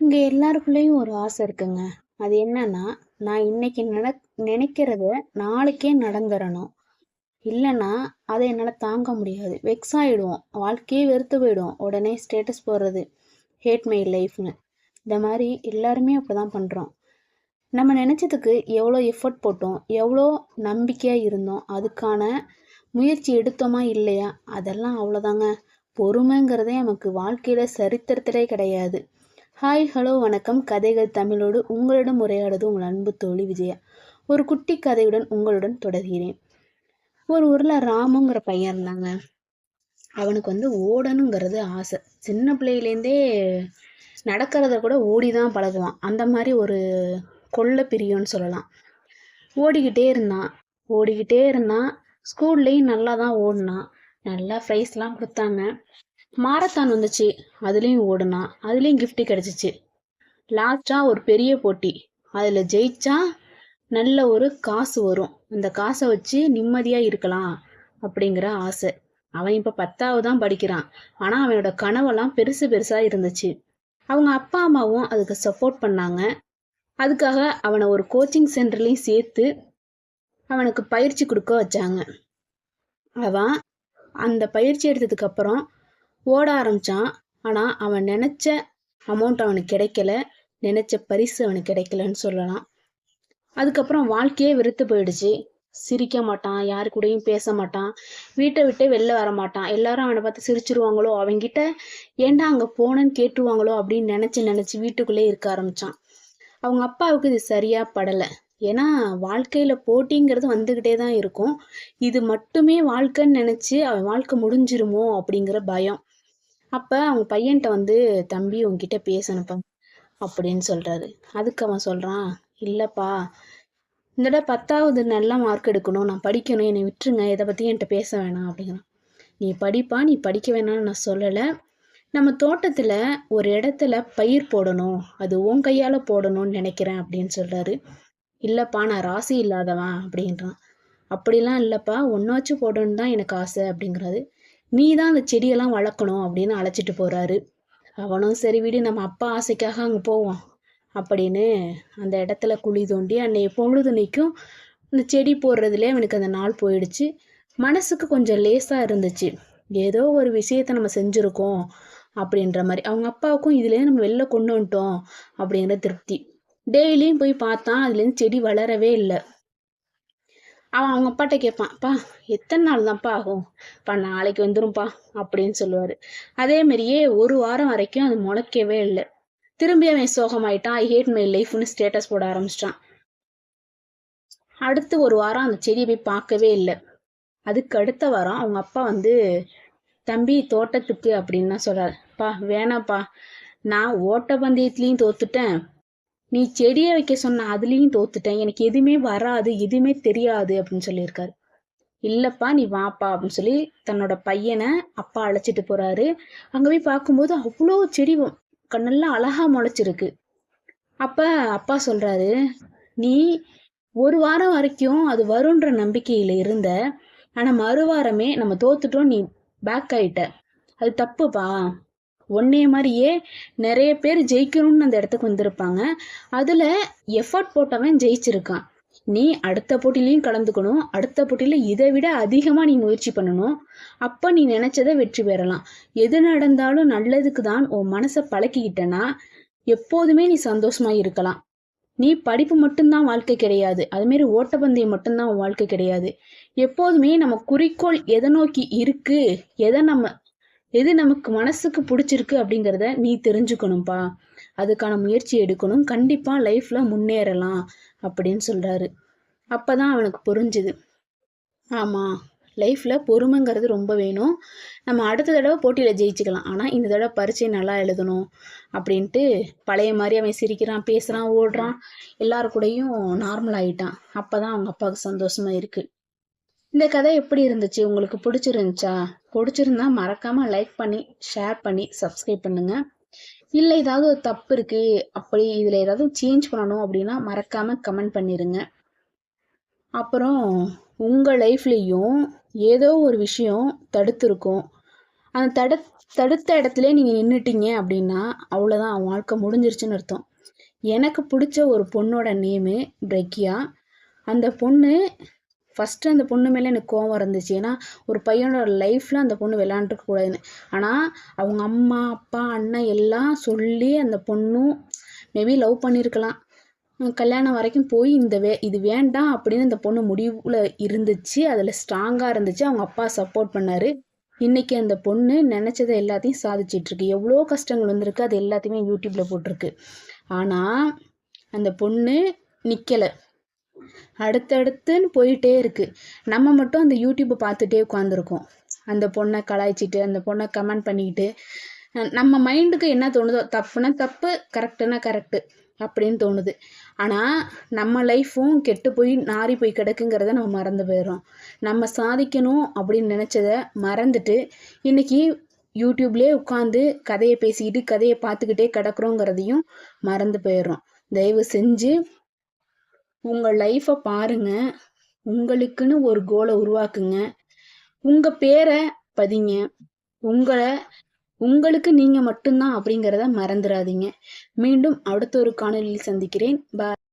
இங்கே எல்லாருக்குள்ளேயும் ஒரு ஆசை இருக்குங்க. அது என்னன்னா, நான் இன்னைக்கு நட நினைக்கிறத நாளைக்கே நடந்துறணும். இல்லைன்னா அதை என்னால் தாங்க முடியாது. வெக்ஸ் ஆகிடுவோம் வாழ்க்கையே வெறுத்து போயிடும். உடனே ஸ்டேட்டஸ் போடுறது. ஹேட் மை லைஃப்னு இந்த மாதிரி எல்லாருமே அப்படி தான் பண்ணுறோம் நம்ம நினச்சதுக்கு எவ்வளோ எஃபோர்ட் போட்டோம், எவ்வளோ நம்பிக்கையாக இருந்தோம், அதுக்கான முயற்சி எடுத்தோமா இல்லையா, அதெல்லாம் அவ்வளோதாங்க. பொறுமைங்கிறதே நமக்கு வாழ்க்கையில் சரித்திரத்திலே கிடையாது. ஹாய் ஹலோ வணக்கம் கதைகள் தமிழோடு உங்களிடம் உரையாடுவது உங்கள் அன்பு தோழி விஜயா. ஒரு குட்டி கதையுடன் உங்களுடன் தொடர்கிறேன். ஒரு ஊரில் ராமுங்கிற பையன் இருந்தாங்க. அவனுக்கு வந்து ஓடணுங்கிறது ஆசை. சின்ன பிள்ளையிலேருந்தே நடக்கிறத கூட ஓடி தான் பழகுவான். அந்த மாதிரி ஒரு கொள்ள பிரியம்னு சொல்லலாம். ஓடிக்கிட்டே இருந்தான். ஓடிக்கிட்டே இருந்தான். ஸ்கூல்லேயும் நல்லா தான் ஓடினான். நல்லா ப்ரைஸ்லாம் கொடுத்தாங்க. மாரத்தான் வந்துச்சு. அதுலேயும் ஓடுனா அதுலேயும் கிஃப்ட் கிடைச்சிச்சு. லாஸ்ட்டாக ஒரு பெரிய போட்டி. அதில் ஜெயிச்சா நல்ல ஒரு காசு வரும். அந்த காசை வச்சு நிம்மதியாக இருக்கலாம் அப்படிங்கிற ஆசை. அவன் இப்போ பத்தாவது தான் படிக்கிறான். ஆனால் அவனோட கனவெல்லாம் பெருசு பெருசாக இருந்துச்சு. அவங்க அப்பா அம்மாவும் அதுக்கு சப்போர்ட் பண்ணாங்க. அதுக்காக அவனை ஒரு கோச்சிங் சென்டர்லையும் சேர்த்து அவனுக்கு பயிற்சி கொடுக்க வச்சாங்க. அவன் அந்த பயிற்சி எடுத்ததுக்கு அப்புறம் ஓட ஆரம்பிச்சான். ஆனால் அவன் நினச்ச அமௌண்ட் அவனுக்கு கிடைக்கல. நினச்ச பரிசு அவனுக்கு கிடைக்கலன்னு சொல்லலாம். அதுக்கப்புறம் வாழ்க்கையே வெறுத்து போயிடுச்சு. சிரிக்க மாட்டான். யாரு கூடயும் பேச மாட்டான். வீட்டை விட்டே வெளில வர மாட்டான். எல்லாரும் அவனை பார்த்து சிரிச்சிருவாங்களோ, அவங்கிட்ட ஏண்டா அங்கே போனேன்னு கேட்டுருவாங்களோ அப்படின்னு நினச்சி நினச்சி வீட்டுக்குள்ளே இருக்க ஆரம்பிச்சான். அவங்க அப்பாவுக்கு இது சரியாக படலை. ஏன்னா வாழ்க்கையில் போட்டிங்கிறது வந்துக்கிட்டே தான் இருக்கும். இது மட்டுமே வாழ்க்கைன்னு நினச்சி அவன் வாழ்க்கை முடிஞ்சிருமோ அப்படிங்கிற பயம். அப்போ அவங்க பையன்கிட்ட வந்து தம்பி உங்ககிட்ட பேசணும்ப்பா அப்படின்னு சொல்கிறாரு அதுக்கு அவன் சொல்கிறான் இல்லைப்பா இந்த தடவை பத்தாவது நல்ல மார்க் எடுக்கணும். நான் படிக்கணும். என்னை விட்டுருங்க. இதை பற்றி என்கிட்ட பேச வேணாம் அப்படிங்கிறான். நீ படிப்பா. நீ படிக்க வேணாம்னு நான் சொல்லலை. நம்ம தோட்டத்தில் ஒரு இடத்துல பயிர் போடணும். அது உன் கையால் போடணும்னு நினைக்கிறேன் அப்படின்னு சொல்கிறாரு இல்லைப்பா நான் ராசி இல்லாதவன் அப்படின்றான். அப்படிலாம் இல்லைப்பா ஒன்றாச்சும் வச்சு போடணும்னு தான் எனக்கு ஆசை அப்படிங்கிறாரு. நீ தான் அந்த செடியெல்லாம் வளர்க்கணும் அப்படின்னு அழைச்சிட்டு போறாரு. அவனும் சரி விடு நம்ம அப்பா ஆசைக்காக அங்கே போவோம் அப்படின்னு அந்த இடத்துல குழி தோண்டி அன்னைய பொழுதுனைக்கும் இந்த செடி போடுறதுலேயே அவனுக்கு அந்த நாள் போயிடுச்சு. மனசுக்கு கொஞ்சம் லேசாக இருந்துச்சு. ஏதோ ஒரு விஷயத்த நம்ம செஞ்சுருக்கோம் அப்படின்ற மாதிரி. அவங்க அப்பாவுக்கும் இதுலேருந்து நம்ம வெளில கொண்டு வந்துட்டோம் அப்படிங்கிற திருப்தி. டெய்லியும் போய் பார்த்தான். அதுலேருந்து செடி வளரவே இல்லை. அவன் அவங்க அப்பாட்ட கேட்பான்ப்பா எத்தனை நாள் தான்ப்பா ஆகும்? பா நாளைக்கு வந்துரும்ப்பா அப்படின்னு சொல்லுவாரு. அதே மாதிரியே ஒரு வாரம் வரைக்கும் அது முளைக்கவே இல்லை. திரும்பி அவன் சோகமாயிட்டான். ஐ ஹேட் மை லைஃப்னு ஸ்டேட்டஸ் போட ஆரம்பிச்சிட்டான். அடுத்து ஒரு வாரம் அந்த செடியை போய் பார்க்கவே இல்லை. அதுக்கு அடுத்த வாரம் அவங்க அப்பா வந்து தம்பி தோட்டத்துக்கு அப்படின்னு தான் சொல்றாரு. பா வேணாம்ப்பா நான் ஓட்டப்பந்தயத்துலேயும் தோத்துட்டேன். நீ செடியை வைக்க சொன்ன அதுலேயும் தோத்துட்டேன். எனக்கு எதுவுமே வராது. எதுவுமே தெரியாது அப்படின்னு சொல்லியிருக்காரு. இல்லப்பா நீ வாப்பா அப்படின்னு சொல்லி தன்னோட பையனை அப்பா அழைச்சிட்டு போறாரு. அங்க போய் பார்க்கும்போது அவ்வளோ செடி கண்ணெல்லாம் நல்லா அழகா முளைச்சிருக்கு. அப்ப அப்பா சொல்றாரு நீ ஒரு வாரம் வரைக்கும் அது வரும்ன்ற நம்பிக்கையில இருந்த ஆனா மறுவாரமே நம்ம தோத்துட்டோம் நீ பேக் ஆயிட்ட அது தப்புப்பா உன்னைய மாதிரியே நிறைய பேர் ஜெயிக்கணும்னு அந்த இடத்துக்கு வந்திருப்பாங்க. அதில் எஃபர்ட் போட்டவன் ஜெயிச்சிருக்கான். நீ அடுத்த போட்டிலையும் கலந்துக்கணும். அடுத்த போட்டியில் இதை விட அதிகமாக நீ முயற்சி பண்ணணும். அப்போ நீ நினச்சதை வெற்றி பெறலாம். எது நடந்தாலும் நல்லதுக்கு தான் உன் மனசை பழக்கிக்கிட்டனா எப்போதுமே நீ சந்தோஷமாக இருக்கலாம். நீ படிப்பு மட்டும்தான் வாழ்க்கை கிடையாது. அதுமாரி ஓட்டப்பந்தயம் மட்டும்தான் உன் வாழ்க்கை கிடையாது. எப்போதுமே நம்ம குறிக்கோள் எதை நோக்கி இருக்கு? எதை நம்ம எது நமக்கு மனசுக்கு பிடிச்சிருக்கு அப்படிங்கிறத நீ தெரிஞ்சுக்கணும்ப்பா அதுக்கான முயற்சி எடுக்கணும். கண்டிப்பாக லைஃப்பில் முன்னேறலாம் அப்படின்னு சொல்கிறாரு அப்போ தான் அவனுக்கு புரிஞ்சுது. ஆமாம் லைஃப்பில் பொறுமைங்கிறது ரொம்ப வேணும். நம்ம அடுத்த தடவை போட்டியில் ஜெயிச்சுக்கலாம். ஆனால் இந்த தடவை பரீட்சை நல்லா எழுதணும் அப்படின்ட்டு பழைய மாதிரி அவன் சிரிக்கிறான் பேசுறான் ஓடுறான். எல்லாரு கூடயும் நார்மல் அப்போ தான் அவங்க அப்பாவுக்கு சந்தோஷமாக இருக்குது இந்த கதை எப்படி இருந்துச்சு? உங்களுக்கு பிடிச்சிருந்துச்சா? பிடிச்சிருந்தா மறக்காம லைக் பண்ணி ஷேர் பண்ணி சப்ஸ்கிரைப் பண்ணுங்க. இல்லை ஏதாவது ஒரு தப்பு இருக்கு அப்படி இதுல ஏதாவது சேஞ்ச் பண்ணணும் அப்படின்னா மறக்காம கமெண்ட் பண்ணிருங்க. அப்புறம் உங்க லைஃப்லயும் ஏதோ ஒரு விஷயம் தடுத்திருக்கும். அந்த தட தடுத்த இடத்துல நீங்கள் நின்றுட்டீங்க அப்படின்னா அவ்வளோதான் அவன் வாழ்க்கை முடிஞ்சிருச்சுன்னு அர்த்தம். எனக்கு பிடிச்ச ஒரு பொண்ணோட நேமு பிரக்யா. அந்த பொண்ணு ஃபஸ்ட்டு அந்த பொண்ணு மேலே எனக்கு கோவம் இருந்துச்சு. ஏன்னா ஒரு பையனோட லைஃப்பில் அந்த பொண்ணு விளையாண்டுருக்கக்கூடாதுன்னு ஆனால் அவங்க அம்மா அப்பா அண்ணன் எல்லாம் சொல்லி அந்த பொண்ணும் மேபி லவ் பண்ணியிருக்கலாம் கல்யாணம் வரைக்கும் போய் இந்த வே இது வேண்டாம் அப்படின்னு அந்த பொண்ணு முடிவில் இருந்துச்சு. அதில் ஸ்ட்ராங்காக இருந்துச்சு. அவங்க அப்பா சப்போர்ட் பண்ணார். இன்றைக்கி அந்த பொண்ணு நினச்சதை எல்லாத்தையும் சாதிச்சிட்ருக்கு எவ்வளோ கஷ்டங்கள் வந்திருக்கு. அது எல்லாத்தையுமே யூடியூப்பில் போட்டிருக்கு. ஆனால் அந்த பொண்ணு நிற்கலை அடுத்தடுத்துன்னு போயிட்டே இருக்குது நம்ம மட்டும் அந்த யூடியூப்பை பார்த்துட்டே உட்காந்துருக்கோம் அந்த பொண்ணை கலாய்ச்சிட்டு அந்த பொண்ணை கமெண்ட் பண்ணிக்கிட்டு நம்ம மைண்டுக்கு என்ன தோணுதோ தப்புனா தப்பு கரெக்டுனா கரெக்டு அப்படின்னு தோணுது. ஆனால் நம்ம லைஃப்பும் கெட்டு போய் நாறி போய் கிடக்குங்கிறத நம்ம மறந்து போயிடுறோம். நம்ம சாதிக்கணும் அப்படின்னு நினச்சத மறந்துட்டு இன்னைக்கு யூடியூப்லேயே உட்காந்து கதையை பேசிக்கிட்டு கதையை பார்த்துக்கிட்டே கிடக்குறோங்கிறதையும் மறந்து போயிடுறோம். தயவு செஞ்சு உங்கள் லைஃப்பை பாருங்க. உங்களுக்குன்னு ஒரு கோலை உருவாக்குங்க. உங்கள் பேரை பதிங்க. உங்களை உங்களுக்கு நீங்கள் மட்டும்தான் அப்படிங்கிறத மறந்துடாதீங்க. மீண்டும் அடுத்த ஒரு காணொலியில் சந்திக்கிறேன். பாய்